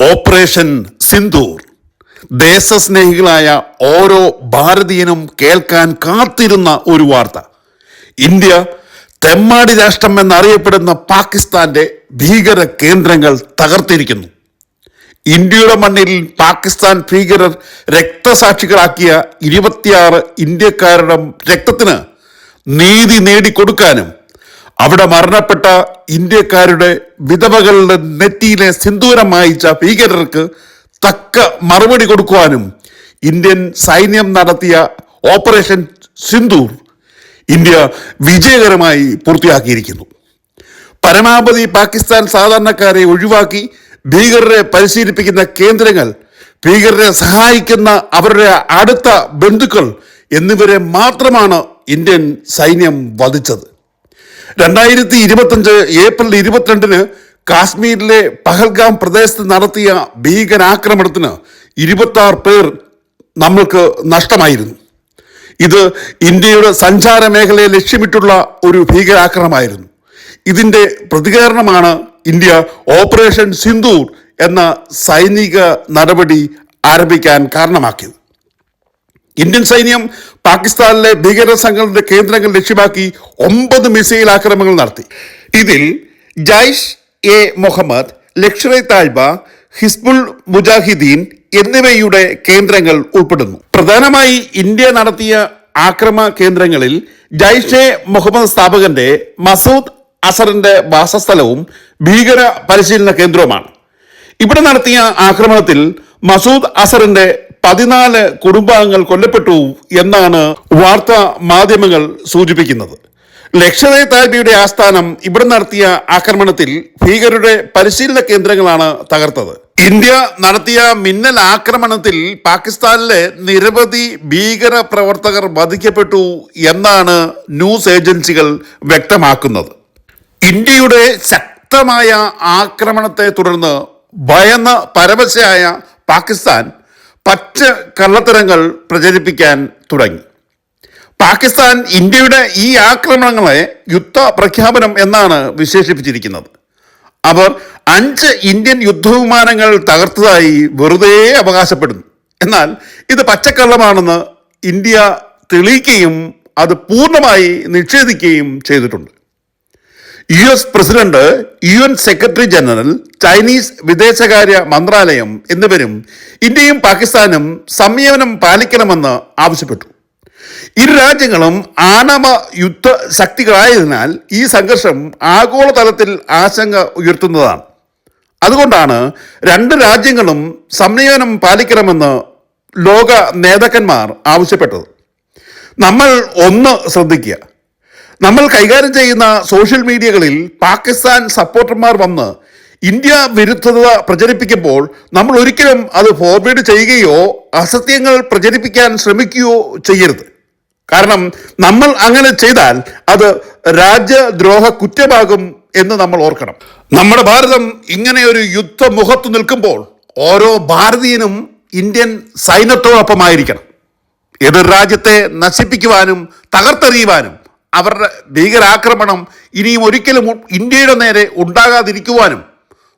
Operation Sindoor. ദേശസ്നേഹികളായ ഓരോ ഭാരതീയനും കേൾക്കാൻ കാത്തിരുന്ന ഒരു വാർത്ത. ഇന്ത്യ തെമ്മാടി രാഷ്ട്രം എന്നറിയപ്പെടുന്ന പാകിസ്ഥാന്റെ ഭീകര കേന്ദ്രങ്ങൾ തകർത്തിരിക്കുന്നു. ഇന്ത്യയുടെ മണ്ണിൽ പാകിസ്ഥാൻ ഭീകരർ രക്തസാക്ഷികളാക്കിയ ഇരുപത്തിയാറ് ഇന്ത്യക്കാരുടെ രക്തത്തിന് നീതി നേടിക്കൊടുക്കാനും അവിടെ മരണപ്പെട്ട ഇന്ത്യക്കാരുടെ വിധവകളുടെ നെറ്റിയിലെ സിന്ദൂരം മായിച്ച ഭീകരർക്ക് തക്ക മറുപടി കൊടുക്കുവാനും ഇന്ത്യൻ സൈന്യം നടത്തിയ ഓപ്പറേഷൻ സിന്ദൂർ ഇന്ത്യ വിജയകരമായി പൂർത്തിയാക്കിയിരിക്കുന്നു. പരമാവധി പാകിസ്ഥാൻ സാധാരണക്കാരെ ഒഴിവാക്കി ഭീകരരെ പരിശീലിപ്പിക്കുന്ന കേന്ദ്രങ്ങൾ ഭീകരരെ സഹായിക്കുന്ന അവരുടെ അടുത്ത ബന്ധുക്കൾ എന്നിവരെ മാത്രമാണ് ഇന്ത്യൻ സൈന്യം വധിച്ചത്. രണ്ടായിരത്തി ഇരുപത്തഞ്ച് ഏപ്രിൽ ഇരുപത്തിരണ്ടിന് കാശ്മീരിലെ പഹൽഗാം പ്രദേശത്ത് നടത്തിയ ഭീകരാക്രമണത്തിന് ഇരുപത്തി പേർ നമ്മൾക്ക് നഷ്ടമായിരുന്നു. ഇത് ഇന്ത്യയുടെ സഞ്ചാര മേഖലയെ ലക്ഷ്യമിട്ടുള്ള ഒരു ഭീകരാക്രമണമായിരുന്നു. ഇതിന്റെ പ്രതികരണമാണ് ഇന്ത്യ ഓപ്പറേഷൻ സിന്ധൂർ എന്ന സൈനിക നടപടി ആരംഭിക്കാൻ കാരണമാക്കിയത്. ഇന്ത്യൻ സൈന്യം പാകിസ്ഥാനിലെ ഭീകര സംഘടനയുടെ കേന്ദ്രങ്ങൾ ലക്ഷ്യമാക്കി ഒമ്പത് മിസൈൽ ആക്രമണങ്ങൾ നടത്തി. ഇതിൽ ജൈഷ് എ മുഹമ്മദ് ലഷ്കർ ഇ താഴ്ബ ഹിസ്ബുൾ മുജാഹിദ്ദീൻ എന്നിവയുടെ കേന്ദ്രങ്ങൾ ഉൾപ്പെടുന്നു. പ്രധാനമായി ഇന്ത്യ നടത്തിയ ആക്രമ കേന്ദ്രങ്ങളിൽ ജൈഷ് എ മുഹമ്മദ് സ്ഥാപകന്റെ മസൂദ് അസറിന്റെ വാസസ്ഥലവും ഭീകര പരിശീലന കേന്ദ്രവുമാണ്. ഇവിടെ നടത്തിയ ആക്രമണത്തിൽ മസൂദ് അസറിന്റെ പതിനാല് കുടുംബാംഗങ്ങൾ കൊല്ലപ്പെട്ടു എന്നാണ് വാർത്താ മാധ്യമങ്ങൾ സൂചിപ്പിക്കുന്നത്. ലക്ഷദേ എ ആസ്ഥാനം ഇവിടെ നടത്തിയ ആക്രമണത്തിൽ ഭീകരരുടെ പരിശീലന കേന്ദ്രങ്ങളാണ് തകർത്തത്. ഇന്ത്യ നടത്തിയ മിന്നൽ ആക്രമണത്തിൽ പാകിസ്ഥാനിലെ നിരവധി ഭീകര പ്രവർത്തകർ വധിക്കപ്പെട്ടു എന്നാണ് ന്യൂസ് ഏജൻസികൾ വ്യക്തമാക്കുന്നത്. ഇന്ത്യയുടെ ശക്തമായ ആക്രമണത്തെ തുടർന്ന് ഭയന്ന പരവശയായ പാകിസ്ഥാൻ പച്ച കള്ളത്തരങ്ങൾ പ്രചരിപ്പിക്കാൻ തുടങ്ങി. പാകിസ്ഥാൻ ഇന്ത്യയുടെ ഈ ആക്രമണങ്ങളെ യുദ്ധ പ്രഖ്യാപനം എന്നാണ് വിശേഷിപ്പിച്ചിരിക്കുന്നത്. അവർ അഞ്ച് ഇന്ത്യൻ യുദ്ധവിമാനങ്ങൾ തകർത്തതായി വെറുതെ അവകാശപ്പെടുന്നു. എന്നാൽ ഇത് പച്ചക്കള്ളമാണെന്ന് ഇന്ത്യ തെളിയിക്കുകയും അത് പൂർണമായി നിഷേധിക്കുകയും ചെയ്തിട്ടുണ്ട്. U S president U N secretary general Chinese വിദേശകാര്യ മന്ത്രാലയം എന്നിവരും ഇന്ത്യയും പാകിസ്ഥാനും സംയമനം പാലിക്കണമെന്ന് ആവശ്യപ്പെട്ടു. ഇരു രാജ്യങ്ങളും ആണവ യുദ്ധ ശക്തികളായതിനാൽ ഈ സംഘർഷം ആഗോളതലത്തിൽ ആശങ്ക ഉയർത്തുന്നതാണ്. അതുകൊണ്ടാണ് രണ്ട് രാജ്യങ്ങളും സംയമനം പാലിക്കണമെന്ന് ലോക നേതാക്കന്മാർ ആവശ്യപ്പെട്ടത്. നമ്മൾ ഒന്ന് ശ്രദ്ധിക്കുക. നമ്മൾ കൈകാര്യം ചെയ്യുന്ന സോഷ്യൽ മീഡിയകളിൽ പാകിസ്ഥാൻ സപ്പോർട്ടർമാർ വന്ന് ഇന്ത്യ വിരുദ്ധത പ്രചരിപ്പിക്കുമ്പോൾ നമ്മൾ ഒരിക്കലും അത് ഫോർവേഡ് ചെയ്യുകയോ അസത്യങ്ങൾ പ്രചരിപ്പിക്കാൻ ശ്രമിക്കുകയോ ചെയ്യരുത്. കാരണം നമ്മൾ അങ്ങനെ ചെയ്താൽ അത് രാജ്യദ്രോഹ കുറ്റമാകും എന്ന് നമ്മൾ ഓർക്കണം. നമ്മുടെ ഭാരതം ഇങ്ങനെ ഒരു യുദ്ധമുഖത്ത് നിൽക്കുമ്പോൾ ഓരോ ഭാരതീയനും ഇന്ത്യൻ സൈന്യത്തോടൊപ്പമായിരിക്കണം. എതിർ രാജ്യത്തെ നശിപ്പിക്കുവാനും തകർത്തെറിയുവാനും അവരുടെ ഭീകരാക്രമണം ഇനിയും ഒരിക്കലും ഇന്ത്യയുടെ നേരെ ഉണ്ടാകാതിരിക്കുവാനും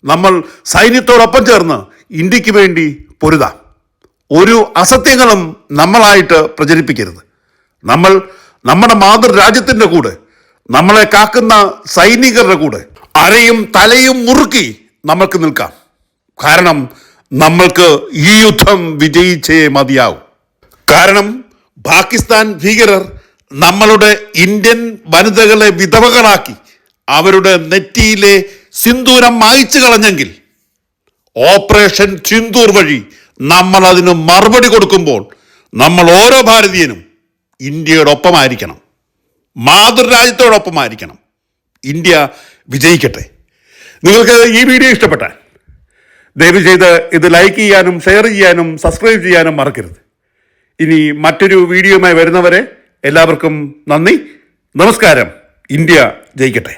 നമ്മൾ സൈന്യത്തോടൊപ്പം ചേർന്ന് ഇന്ത്യയ്ക്ക് വേണ്ടി പൊരുതാം. ഒരു അസത്യങ്ങളും നമ്മളായിട്ട് പ്രചരിപ്പിക്കരുത്. നമ്മൾ നമ്മുടെ മാതൃരാജ്യത്തിന്റെ കൂടെ നമ്മളെ കാക്കുന്ന സൈനികരുടെ കൂടെ അരയും തലയും മുറുക്കി നമ്മൾക്ക് നിൽക്കാം. കാരണം നമ്മൾക്ക് ഈ യുദ്ധം വിജയിച്ചേ മതിയാവും. കാരണം പാകിസ്ഥാൻ ഭീകരർ നമ്മളുടെ ഇന്ത്യൻ വനിതകളെ വിധവകളാക്കി അവരുടെ നെറ്റിയിലെ സിന്ദൂരം മായ്ച്ചു കളഞ്ഞെങ്കിൽ ഓപ്പറേഷൻ സിന്ദൂർ വഴി നമ്മൾ അതിന് മറുപടി കൊടുക്കുമ്പോൾ നമ്മൾ ഓരോ ഭാരതീയനും ഇന്ത്യയുടെ ഒപ്പമായിരിക്കണം മാതൃരാജ്യത്തോടൊപ്പമായിരിക്കണം. ഇന്ത്യ വിജയിക്കട്ടെ. നിങ്ങൾക്ക് ഈ വീഡിയോ ഇഷ്ടപ്പെട്ടാൽ ദയവ് ചെയ്ത് ഇത് ലൈക്ക് ചെയ്യാനും ഷെയർ ചെയ്യാനും സബ്സ്ക്രൈബ് ചെയ്യാനും മറക്കരുത്. ഇനി മറ്റൊരു വീഡിയോയുമായി വരുന്നവരെ എല്ലാവർക്കും നന്ദി. നമസ്കാരം. ഇന്ത്യ ജയിക്കട്ടെ.